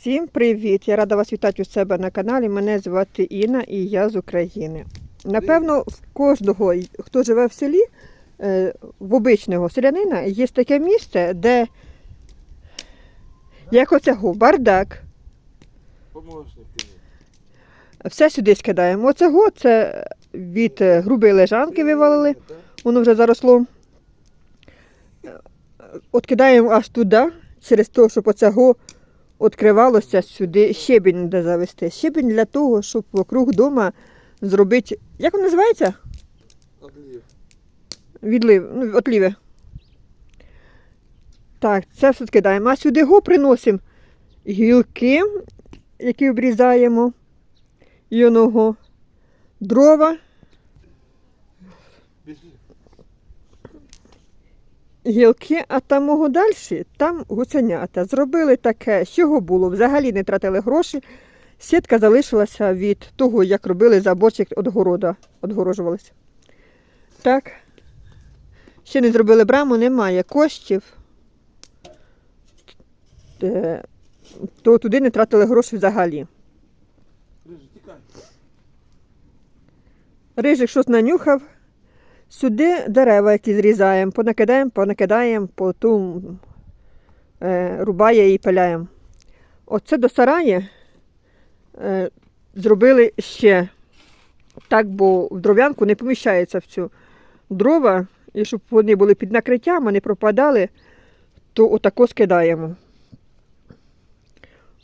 Всім привіт! Я рада вас вітати у себе на каналі. Мене звати Інна і я з України. Напевно, в кожного, хто живе в селі, е, в обичного селянина, є таке місце, де як оцього бардак. Все сюди скидаємо. Оцього це від е, грубої лежанки вивалили, воно вже заросло. От кидаємо аж туди, через те, щоб оцього відкривалося сюди щебінь де завести. Щебінь для того, щоб вокруг дома зробити. Як він називається? Отлив. Відлив, ну, отліве. Так, це все кидаємо. А сюди го приносимо гілки, які обрізаємо. І оного дрова, гілки, а там мого далі, там гуценята. Зробили таке, з чого було, взагалі не тратили гроші. Сітка залишилася від того, як робили заборчик від города, відгорожувалися. Так. Ще не зробили браму, немає коштів. Е, То туди не тратили гроші взагалі. Рижик щось нанюхав. Сюди дерева, які зрізаємо, понакидаємо, понакидаємо, потім е, рубає і пиляємо. Оце до сараї е, зробили ще так, бо в дров'янку не поміщається в цю дрова, і щоб вони були під накриттям, а не пропадали, то отако скидаємо.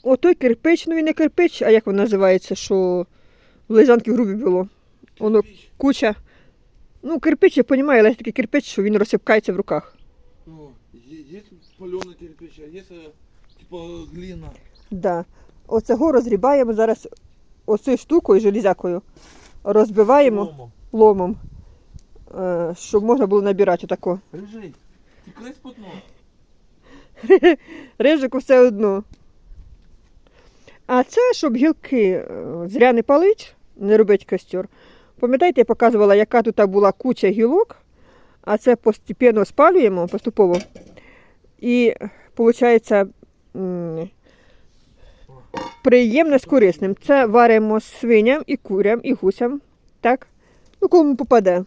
Отой кирпич, ну він не кирпич, а як він називається, що в лежанки грубі було. Воно куча. Ну, кирпич, я розумію, але такий кирпич, що він розсипкається в руках. Ну, є, є палений кирпич, а є типа глина. Да. Оцього розрібаємо зараз оцею штукою, железякою, розбиваємо Ломом. ломом, е, щоб можна було набирати отако. Рижи, тікай з-под ног. Рижику все одно. А це, щоб гілки е, зря не палить, не робить костер. Пам'ятаєте, я показувала, яка тут була куча гілок, а це постепенно спалюємо поступово. І виходить приємне з корисним. Це варимо свиням і курям, і гусям. Так? Ну, кому попаде.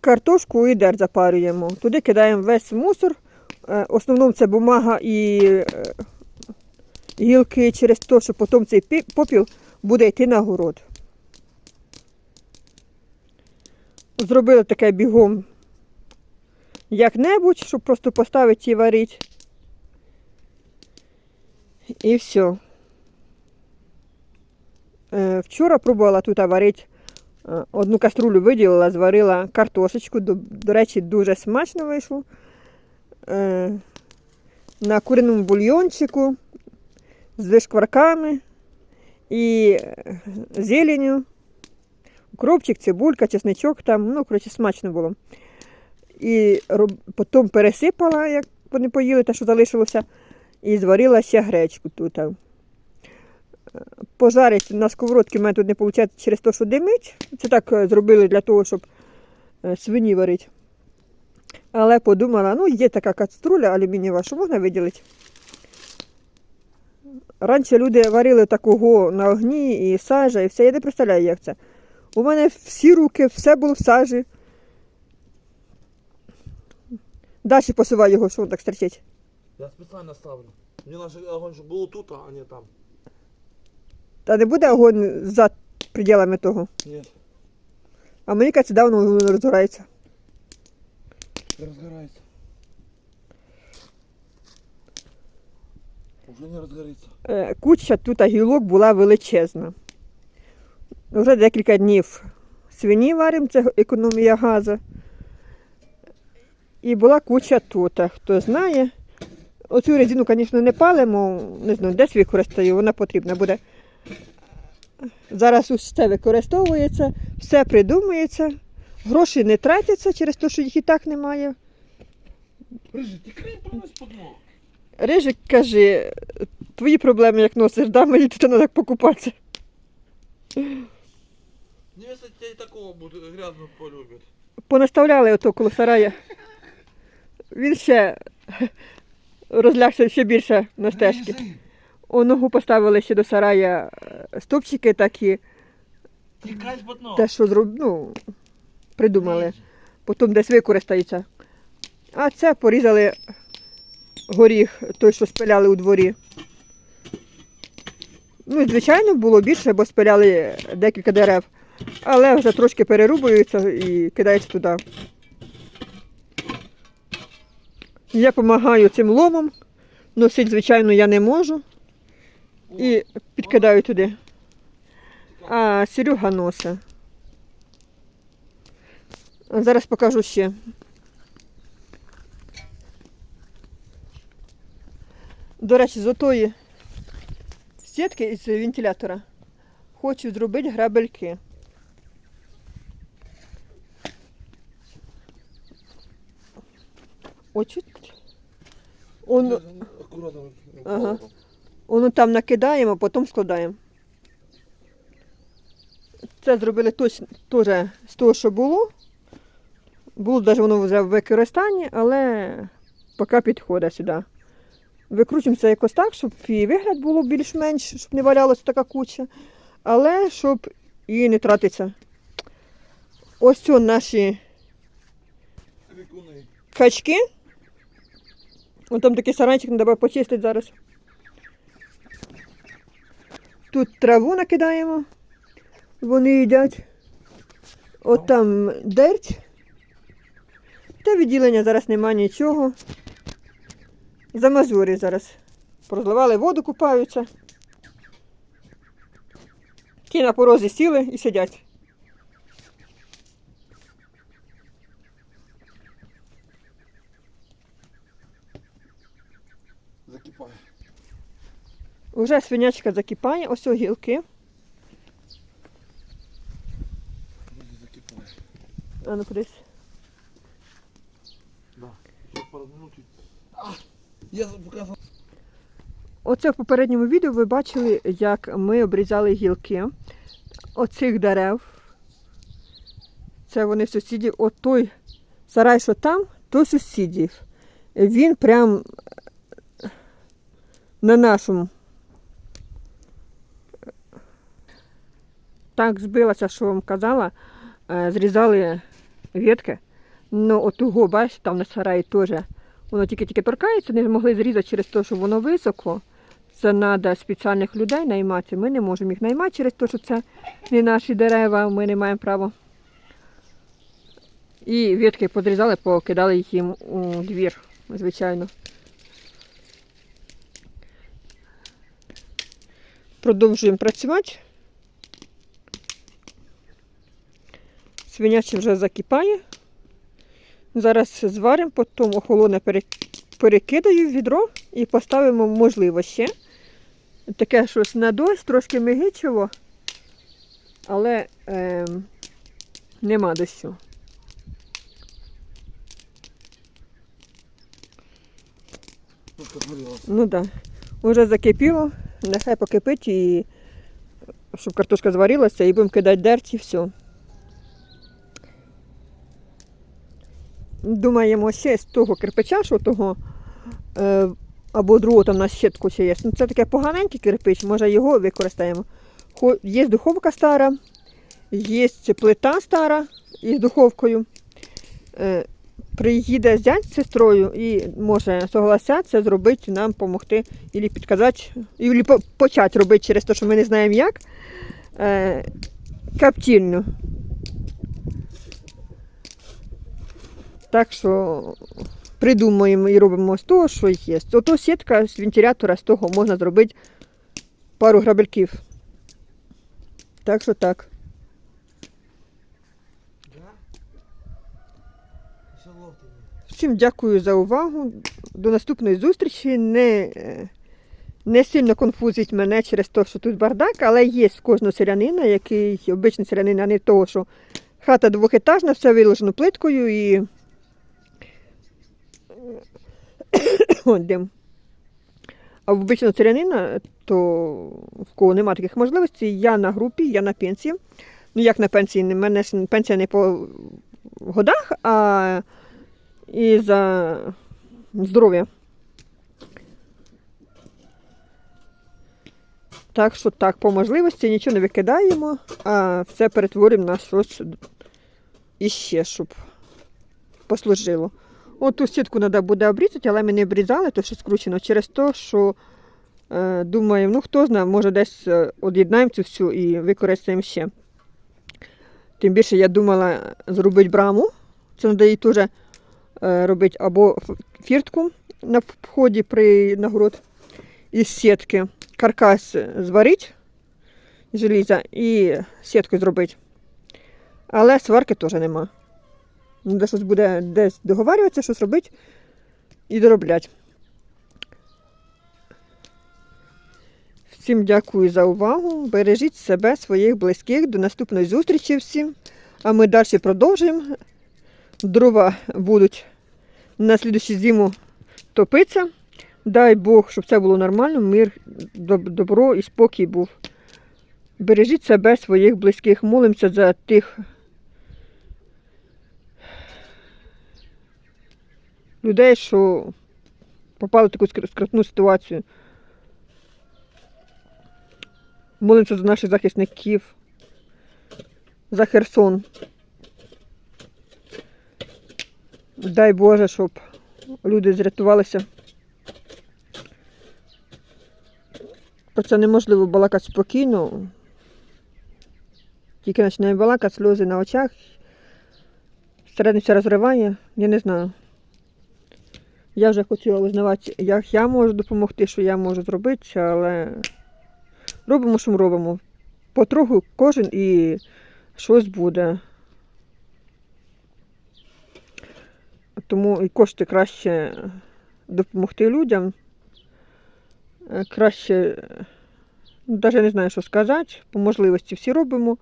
Картошку і дер запарюємо. Туди кидаємо весь мусор. Е, В основному це бумага і е, гілки через те, що потім цей попіл буде йти на город. Зробили таке бігом як-небудь, щоб просто поставити і варити. І все. Вчора пробувала тут варити. Е, Одну каструлю виділила, зварила картошечку. До, до речі, дуже смачно вийшло. Е, На куряному бульйончику з вишкварками і е, зеленю. Укропчик, цибулька, чесничок там, ну, коротше, смачно було. І роб... потім пересипала, як вони поїли, те, що залишилося, і зварила ще гречку тут. Е, Пожарить на сковородці в мене тут не виходить через те, що димить. Це так е, зробили для того, щоб е, свині варити. Але подумала, ну є така каструля алюмінієва, що можна виділити. Раніше люди варили такого на огні і сажа, і все. Я не представляю, як це. У мене всі руки, все було в сажі. Далі посувай його, що він так стерчить. Я спеціально ставлю. Мені наш огонь, щоб було тут, а не там. Та не буде огонь за пределами того. Ні, А мені кажеться, давно воно не розгорається. розгорається. Уже не розгориться. Е, Куча тут гілок була величезна. Вже декілька днів свині варимо, це економія газу. І була куча тут. Хто знає. Оцю резину, звісно, не палимо, не знаю, десь використаю, вона потрібна буде. Зараз усе використовується, все придумується, гроші не тратяться через те, що їх і так немає. Рижи, тікай прямо з-под. Рижик каже, твої проблеми як носиш, да, мені тут треба покупатися. Невеста тебя и такого будет грязно полюбит. Понаставляли ото коло сарая. Він ще розлягся ще більше на стежки. У ногу поставили ще до сарая е, стовпчики такі, Тікай з ботно. те, що зроб... ну, придумали. Потім десь використається. А це порізали горіх, той, що спиляли у дворі. Ну, звичайно, було більше, бо спиляли декілька дерев. Але вже трошки перерубуються і кидаються туди. Я допомагаю цим ломом. Носити, звичайно, я не можу. І підкидаю туди. А Серега носа. Зараз покажу ще. До речі, з отої сітки із вентилятора хочу зробити грабельки. Очі. Он, Акуратно. Ага. Воно там накидаємо, потім складаємо. Це зробили точно теж з того, що було. Було навіть воно вже в використанні, але поки підходить сюди. Викручуємо це якось так, щоб і вигляд було більш-менш, щоб не валялася така куча, але щоб і не тратиться. Ось це наші качки. Ось там такий саранчик треба почистити зараз. Тут траву накидаємо, вони їдять. От там дерть. Та відділення зараз нема нічого. Замазурі зараз. Прозливали воду, купаються. Ті на порозі сіли і сидять. Закипає. Уже свинячка закипає, ось о гілки. Вроді закипає. А ну кудись. Да. Ще пару минут. А! Я показав. Оце в попередньому відео ви бачили, як ми обрізали гілки оцих дерев. Це вони сусіді. От той сарай, що там, то сусідів. Він прям на нашому. Так збилася, що вам казала, е, зрізали ветки. Ну, отого, бачите, там на сараї теж. Воно тільки-тільки торкається, не змогли зрізати через те, що воно високо. Це треба спеціальних людей наймати. Ми не можемо їх наймати через те, що це не наші дерева, ми не маємо права. І ветки подрізали, покидали їх їм у двір, звичайно. Продовжуємо працювати. Свиняче вже закипає. Зараз зваримо, потім охолоне перекидаю в відро і поставимо, можливо, ще. Таке щось на дощ, трошки мигичило, але ем, нема дощу. Ну так. Да. Уже закипіло, нехай покипить і щоб картошка зварилася і будемо кидати дерті, і все. Думаємо ще з того кирпича, що того е, або другого там на щитку ще є. Ну, це таке поганенький кирпич, може його використаємо. Є духовка стара, є плита стара із духовкою. Е, приїде зять з сестрою і може согласятися зробити нам допомогти, або підказати, або почати робити через те, що ми не знаємо як. Е, каптільню. Так що придумуємо і робимо з того, що є. Ото сітка з вентилятора, з того можна зробити пару грабельків. Так що так. Да? Ще ловти. Всім дякую за увагу. До наступної зустрічі. Не, е, не сильно конфузить мене через те, що тут бардак, але є в кожного селянина, який обичний селянин, а не того, що хата двохетажна, все виложено плиткою і. От. А в обичного селянина, то в кого немає таких можливостей, я на групі, я на пенсії. Ну, як на пенсії, мене пенсія не по годах, а і за здоров'я. Так що так, по можливості нічого не викидаємо, а все перетворимо на щось іще, щоб послужило. От ту сітку треба буде обрізати, але ми не обрізали, то що скручено через те, що е, думаю, ну хто знає, може десь е, од'єднаємо цю всю і використаємо ще. Тим більше я думала зробити браму. Це надає її теж робити або фіртку на вході при нагород із сітки. Каркас зварити з желіза і сітку зробити. Але сварки теж нема. Треба щось буде десь договарюватися, щось робити і доробляти. Всім дякую за увагу. Бережіть себе, своїх близьких. До наступної зустрічі всім. А ми далі продовжуємо. Дрова будуть на слідущу зиму топитися. Дай Бог, щоб все було нормально, мир, добро і спокій був. Бережіть себе, своїх близьких. Молимося за тих людей, що попали в таку скрутну ситуацію. Молимося за наших захисників, за Херсон. Дай Боже, щоб люди зрятувалися. Про це неможливо балакати спокійно. Тільки починає балакати, сльози на очах. Всередині все розриває, я не знаю. Я вже хотіла визнавати, як я можу допомогти, що я можу зробити, але робимо, що робимо. Потроху кожен і щось буде. Тому і кошти краще допомогти людям. Е, Краще, навіть не знаю, що сказати. По можливості всі робимо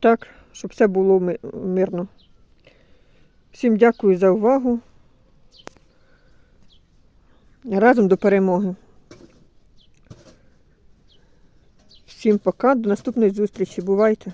так, щоб все було мирно. Всім дякую за увагу. Разом до перемоги. Всім пока, до наступної зустрічі. Бувайте!